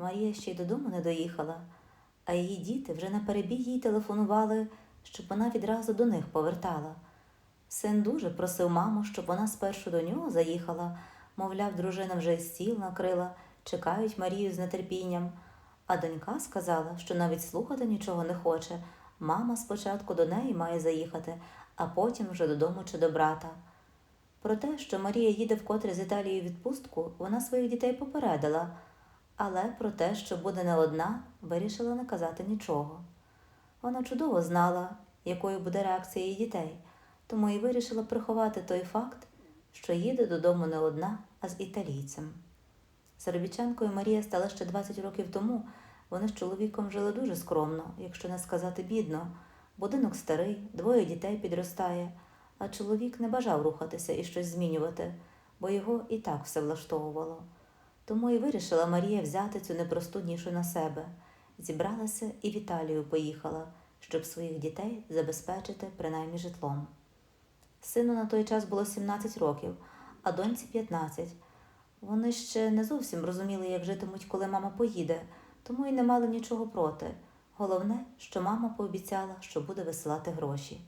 Марія ще й додому не доїхала, а її діти вже на перебій їй телефонували, щоб вона відразу до них повертала. Син дуже просив маму, щоб вона спершу до нього заїхала, мовляв, дружина вже стіл накрила, чекають Марію з нетерпінням. А донька сказала, що навіть слухати нічого не хоче. Мама спочатку до неї має заїхати, а потім вже додому чи до брата. Про те, що Марія їде вкотре з Італії відпустку, вона своїх дітей попередила, але про те, що буде не одна, вирішила не казати нічого. Вона чудово знала, якою буде реакція її дітей, тому і вирішила приховати той факт, що їде додому не одна, а з італійцем. Заробітчанкою Марія стала ще 20 років тому. Вони з чоловіком жили дуже скромно, якщо не сказати бідно. Будинок старий, двоє дітей підростає, а чоловік не бажав рухатися і щось змінювати, бо його і так все влаштовувало. Тому і вирішила Марія взяти цю непросту нішу на себе. Зібралася і в Італію поїхала, щоб своїх дітей забезпечити принаймні житлом. Сину на той час було 17 років, а доньці 15. Вони ще не зовсім розуміли, як житимуть, коли мама поїде, тому й не мали нічого проти. Головне, що мама пообіцяла, що буде висилати гроші.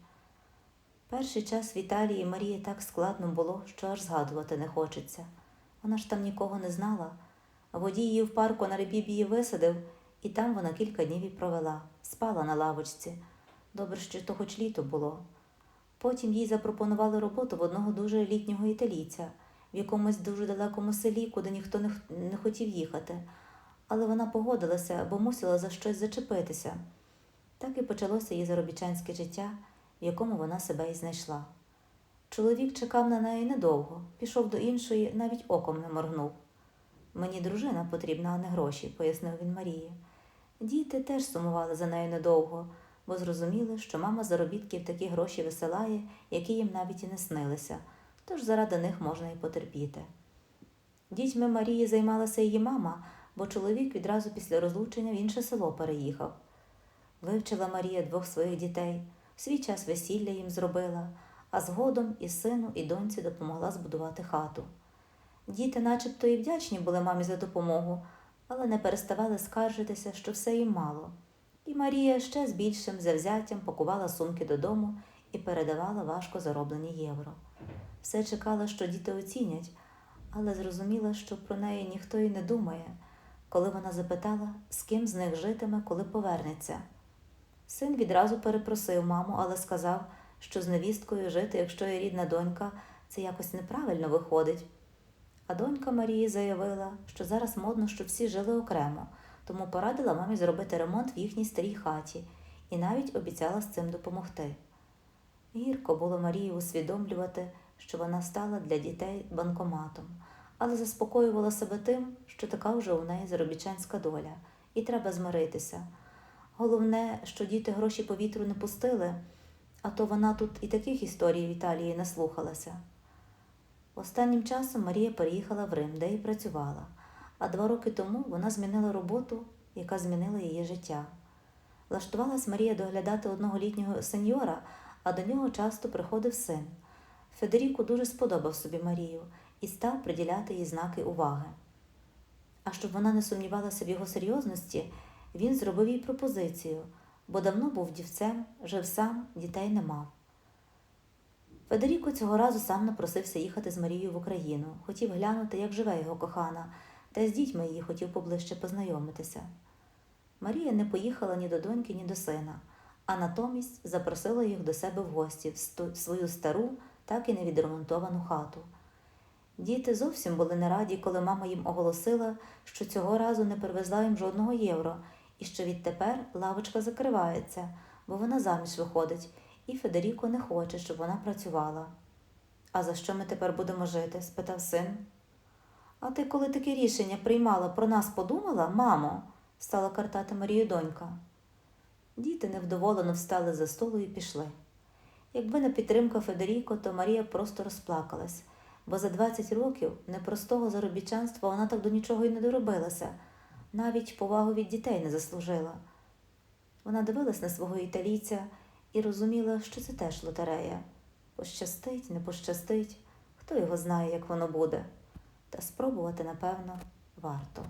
Перший час в Італії Марії так складно було, що аж згадувати не хочеться. Вона ж там нікого не знала. Водій її в парку на рибібії висадив, і там вона кілька днів і провела, спала на лавочці. Добре, що то хоч літо було. Потім їй запропонували роботу в одного дуже літнього італійця в якомусь дуже далекому селі, куди ніхто не хотів їхати. Але вона погодилася, бо мусила за щось зачепитися. Так і почалося її заробітчанське життя, в якому вона себе і знайшла. Чоловік чекав на неї недовго, пішов до іншої, навіть оком не моргнув. Мені дружина потрібна, а не гроші, пояснив він Марії. Діти теж сумували за нею недовго, бо зрозуміли, що мама заробітків такі гроші висилає, які їм навіть і не снилися, тож заради них можна і потерпіти. Дітьми Марії займалася її мама, бо чоловік відразу після розлучення в інше село переїхав. Вивчила Марія двох своїх дітей, в свій час весілля їм зробила, а згодом і сину, і доньці допомогла збудувати хату. Діти начебто і вдячні були мамі за допомогу, але не переставали скаржитися, що все їм мало. І Марія ще з більшим завзяттям пакувала сумки додому і передавала важко зароблені євро. Все чекала, що діти оцінять, але зрозуміла, що про неї ніхто і не думає, коли вона запитала, з ким з них житиме, коли повернеться. Син відразу перепросив маму, але сказав, що з невісткою жити, якщо є рідна донька, це якось неправильно виходить. А донька Марії заявила, що зараз модно, щоб всі жили окремо, тому порадила мамі зробити ремонт в їхній старій хаті і навіть обіцяла з цим допомогти. Гірко було Марії усвідомлювати, що вона стала для дітей банкоматом, але заспокоювала себе тим, що така вже у неї заробітчанська доля, і треба змиритися. Головне, що діти гроші по вітру не пустили, а то вона тут і таких історій в Італії наслухалася. Останнім часом Марія переїхала в Рим, де і працювала, а два роки тому вона змінила роботу, яка змінила її життя. Влаштувалась Марія доглядати одного літнього сеньора, а до нього часто приходив син. Федеріко дуже сподобав собі Марію і став приділяти їй знаки уваги. А щоб вона не сумнівалася в його серйозності, він зробив їй пропозицію, бо давно був дівцем, жив сам, дітей не мав. Федеріко цього разу сам напросився їхати з Марією в Україну, хотів глянути, як живе його кохана, та з дітьми її хотів поближче познайомитися. Марія не поїхала ні до доньки, ні до сина, а натомість запросила їх до себе в гості в свою стару, так і невідремонтовану хату. Діти зовсім були не раді, коли мама їм оголосила, що цього разу не привезла їм жодного євро, і що відтепер лавочка закривається, бо вона заміж виходить, і Федеріко не хоче, щоб вона працювала. А за що ми тепер будемо жити? спитав син. А ти, коли таке рішення приймала, про нас подумала, мамо? стала картати Марію донька. Діти невдоволено встали за столу і пішли. Якби не підтримка Федеріко, то Марія просто розплакалась, бо за 20 років непростого заробітчанства вона так до нічого й не доробилася, навіть повагу від дітей не заслужила. Вона дивилась на свого італійця і розуміла, що це теж лотерея. Пощастить, не пощастить, хто його знає, як воно буде. Та спробувати, напевно, варто.